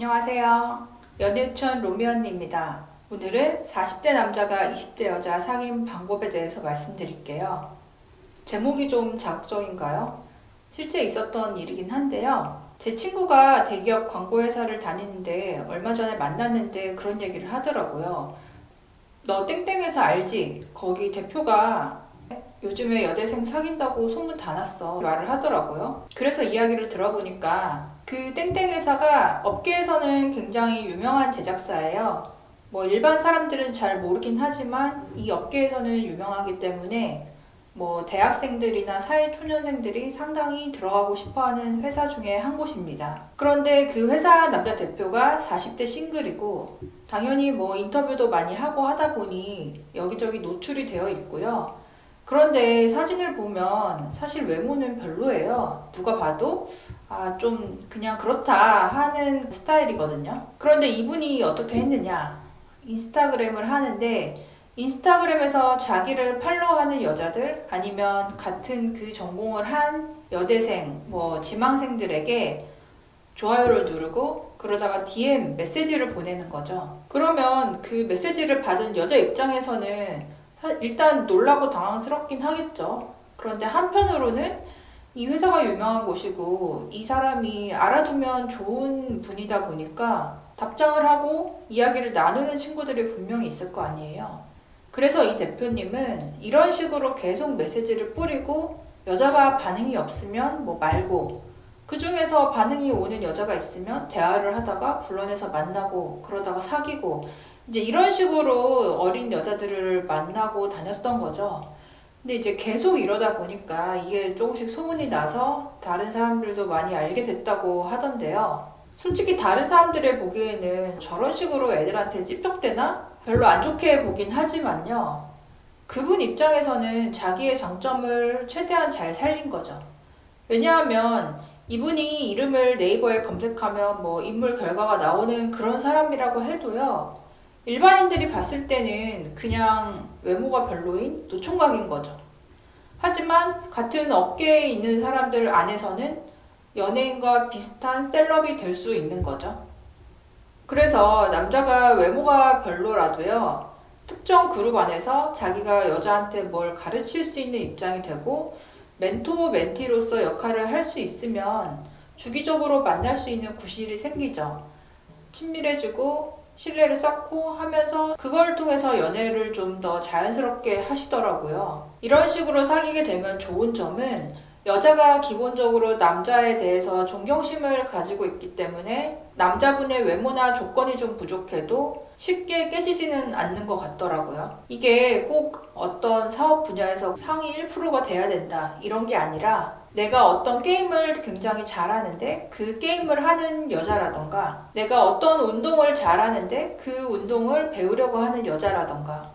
안녕하세요. 연예유천 로미 언니입니다. 오늘은 40대 남자가 20대 여자 상임 방법에 대해서 말씀드릴게요. 제목이 좀 자극적인가요? 실제 있었던 일이긴 한데요. 제 친구가 대기업 광고회사를 다니는데 얼마 전에 만났는데 그런 얘기를 하더라고요. 너 땡땡회사 알지? 거기 대표가 요즘에 여대생 사귄다고 소문 다 났어. 말을 하더라고요. 그래서 이야기를 들어보니까 그 땡땡 회사가 업계에서는 굉장히 유명한 제작사예요. 뭐 일반 사람들은 잘 모르긴 하지만 이 업계에서는 유명하기 때문에 뭐 대학생들이나 사회초년생들이 상당히 들어가고 싶어하는 회사 중에 한 곳입니다. 그런데 그 회사 남자 대표가 40대 싱글이고 당연히 뭐 인터뷰도 많이 하고 하다 보니 여기저기 노출이 되어 있고요. 그런데 사진을 보면 사실 외모는 별로예요. 누가 봐도 아, 좀 그냥 그렇다 하는 스타일이거든요. 그런데 이분이 어떻게 했느냐? 인스타그램을 하는데 인스타그램에서 자기를 팔로우하는 여자들 아니면 같은 그 전공을 한 여대생, 뭐 지망생들에게 좋아요를 누르고 그러다가 DM 메시지를 보내는 거죠. 그러면 그 메시지를 받은 여자 입장에서는 사- 일단 놀라고 당황스럽긴 하겠죠. 그런데 한편으로는 이 회사가 유명한 곳이고 이 사람이 알아두면 좋은 분이다 보니까 답장을 하고 이야기를 나누는 친구들이 분명히 있을 거 아니에요. 그래서 이 대표님은 이런 식으로 계속 메시지를 뿌리고 여자가 반응이 없으면 뭐 말고 그 중에서 반응이 오는 여자가 있으면 대화를 하다가 불러내서 만나고 그러다가 사귀고 이제 이런 식으로 어린 여자들을 만나고 다녔던 거죠. 근데 이제 계속 이러다 보니까 이게 조금씩 소문이 나서 다른 사람들도 많이 알게 됐다고 하던데요. 솔직히 다른 사람들의 보기에는 저런 식으로 애들한테 찝적대나? 별로 안 좋게 보긴 하지만요. 그분 입장에서는 자기의 장점을 최대한 잘 살린 거죠. 왜냐하면 이분이 이름을 네이버에 검색하면 뭐 인물 결과가 나오는 그런 사람이라고 해도요. 일반인들이 봤을 때는 그냥 외모가 별로인 노총각인 거죠. 하지만 같은 업계에 있는 사람들 안에서는 연예인과 비슷한 셀럽이 될 수 있는 거죠. 그래서 남자가 외모가 별로라도요, 특정 그룹 안에서 자기가 여자한테 뭘 가르칠 수 있는 입장이 되고, 멘토, 멘티로서 역할을 할 수 있으면 주기적으로 만날 수 있는 구실이 생기죠. 친밀해지고, 신뢰를 쌓고 하면서 그걸 통해서 연애를 좀 더 자연스럽게 하시더라고요. 이런 식으로 사귀게 되면 좋은 점은 여자가 기본적으로 남자에 대해서 존경심을 가지고 있기 때문에 남자분의 외모나 조건이 좀 부족해도 쉽게 깨지지는 않는 것 같더라고요. 이게 꼭 어떤 사업 분야에서 상위 1%가 돼야 된다 이런 게 아니라 내가 어떤 게임을 굉장히 잘하는데 그 게임을 하는 여자라던가 내가 어떤 운동을 잘하는데 그 운동을 배우려고 하는 여자라던가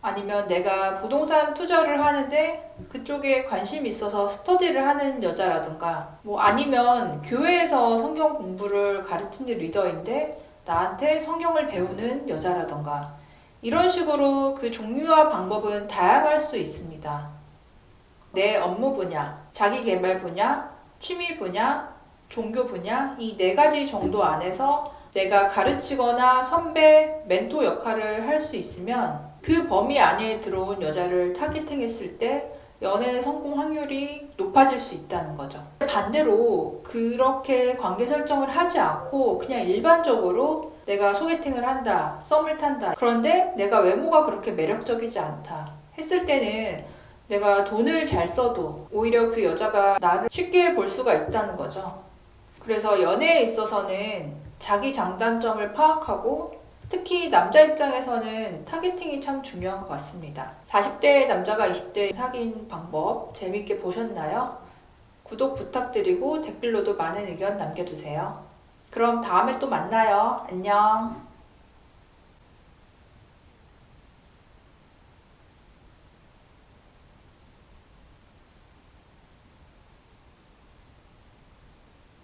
아니면 내가 부동산 투자를 하는데 그쪽에 관심이 있어서 스터디를 하는 여자라든가 뭐 아니면 교회에서 성경 공부를 가르치는 리더인데 나한테 성경을 배우는 여자라든가 이런 식으로 그 종류와 방법은 다양할 수 있습니다. 내 업무 분야, 자기 개발 분야, 취미 분야, 종교 분야 이 네 가지 정도 안에서 내가 가르치거나 선배, 멘토 역할을 할 수 있으면 그 범위 안에 들어온 여자를 타겟팅했을 때 연애 성공 확률이 높아질 수 있다는 거죠. 반대로 그렇게 관계 설정을 하지 않고 그냥 일반적으로 내가 소개팅을 한다, 썸을 탄다. 그런데 내가 외모가 그렇게 매력적이지 않다. 했을 때는 내가 돈을 잘 써도 오히려 그 여자가 나를 쉽게 볼 수가 있다는 거죠. 그래서 연애에 있어서는 자기 장단점을 파악하고 특히 남자 입장에서는 타겟팅이 참 중요한 것 같습니다. 40대 남자가 20대 사귄 방법 재밌게 보셨나요? 구독 부탁드리고 댓글로도 많은 의견 남겨주세요. 그럼 다음에 또 만나요. 안녕.